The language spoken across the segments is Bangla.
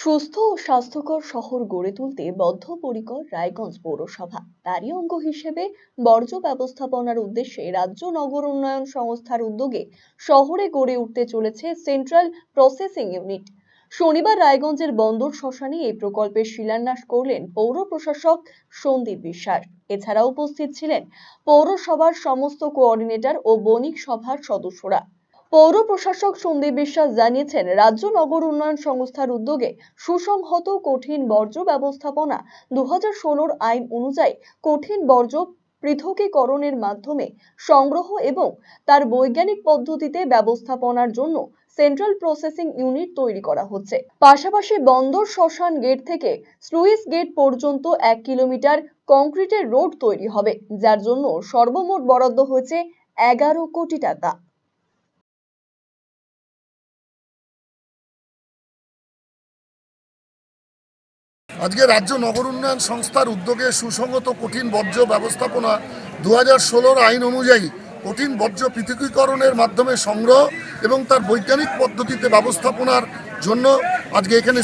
সুস্থ ও স্বাস্থ্যকর শহর গড়ে তুলতে বদ্ধপরিকর রায়গঞ্জ পৌরসভা। তারই অঙ্গ হিসেবে বর্জ্য ব্যবস্থাপনার উদ্দেশ্যে রাজ্য নগর উন্নয়ন সংস্থার উদ্যোগে শহরে গড়ে উঠতে চলেছে সেন্ট্রাল প্রসেসিং ইউনিট। শনিবার রায়গঞ্জের বন্দর শ্মশানে এই প্রকল্পের শিলান্যাস করলেন পৌর প্রশাসক সন্দীপ বিশ্বাস। এছাড়া উপস্থিত ছিলেন পৌরসভার সমস্ত কোঅর্ডিনেটর ও বণিক সভার সদস্যরা। পৌর প্রশাসক সন্দীপ বিশ্বাস জানিয়েছেন, রাজ্য নগর উন্নয়ন সংস্থার উদ্যোগে সুসংহত কঠিন বর্জ্য ব্যবস্থাপনা দু হাজার আইন অনুযায়ী কঠিন বর্জ্য পৃথকীকরণের মাধ্যমে সংগ্রহ এবং তার বৈজ্ঞানিক পদ্ধতিতে ব্যবস্থাপনার জন্য সেন্ট্রাল প্রসেসিং ইউনিট তৈরি করা হচ্ছে। পাশাপাশি বন্দর শ্মশান গেট থেকে স্লুইস গেট পর্যন্ত এক কিলোমিটার কংক্রিটের রোড তৈরি হবে, যার জন্য সর্বমোট বরাদ্দ হয়েছে এগারো কোটি টাকা। আজকে রাজ্য নগর উন্নয়ন সংস্থার উদ্যোগে সুসংগত কঠিন বর্জ্য ব্যবস্থাপনা দু হাজার ষোলোর আইন অনুযায়ী কঠিন বর্জ্য পৃথকীকরণের মাধ্যমে সংগ্রহ এবং তার বৈজ্ঞানিক পদ্ধতিতে ব্যবস্থাপনার জন্য আজকে এখানে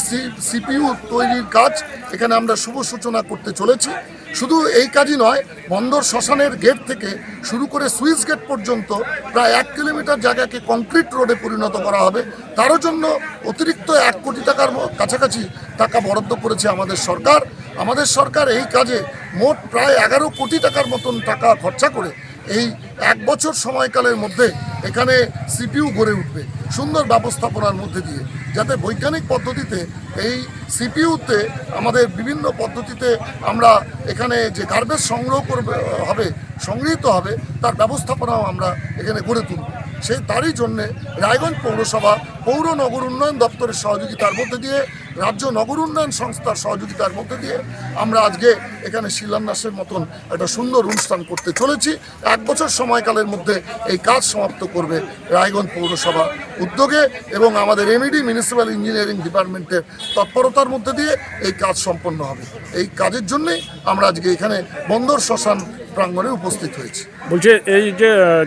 সিপিইউ তৈরির কাজ, এখানে আমরা শুভ সূচনা করতে চলেছি। শুধু এই কাজই নয়, বন্দর শ্মশানের গেট থেকে শুরু করে সুইচ গেট পর্যন্ত প্রায় এক কিলোমিটার জায়গাকে কংক্রিট রোডে পরিণত করা হবে। তারও জন্য অতিরিক্ত এক কোটি টাকার কাছাকাছি টাকা বরাদ্দ করেছে আমাদের সরকার। আমাদের সরকার এই কাজে মোট প্রায় এগারো কোটি টাকার মতন টাকা খরচা করে এই এক বছর সময়কালের মধ্যে এখানে সিপিউ গড়ে উঠবে। সুন্দর ব্যবস্থাপনার মধ্যে দিয়ে। যাতে বৈজ্ঞানিক পদ্ধতিতে এই সিপিউতে আমাদের বিভিন্ন পদ্ধতিতে আমরা এখানে যে গার্বেজ সংগ্রহ করবে, হবে, সংগৃহীত হবে, তার ব্যবস্থাপনাও আমরা এখানে গড়ে তুলব। সেই তারই জন্যে রায়গঞ্জ পৌরসভা পৌর নগর উন্নয়ন দপ্তরের সহযোগিতার মধ্যে দিয়ে, রাজ্য নগর উন্নয়ন সংস্থার সহযোগিতার মধ্যে দিয়ে আমরা আজকে এখানে শিলান্যাসের মতন একটা সুন্দর অনুষ্ঠান করতে চলেছি। এক বছর সময়কালের মধ্যে এই কাজ সমাপ্ত করবে রায়গঞ্জ পৌরসভা উদ্যোগে এবং আমাদের এমইডি মিউনিসিপ্যাল ইঞ্জিনিয়ারিং ডিপার্টমেন্টের তৎপরতার মধ্যে দিয়ে এই কাজ সম্পন্ন হবে। এই কাজের জন্যই আমরা আজকে এখানে বন্দর শ্মশান প্রাঙ্গণে উপস্থিত হয়েছি। বলছে, এই যে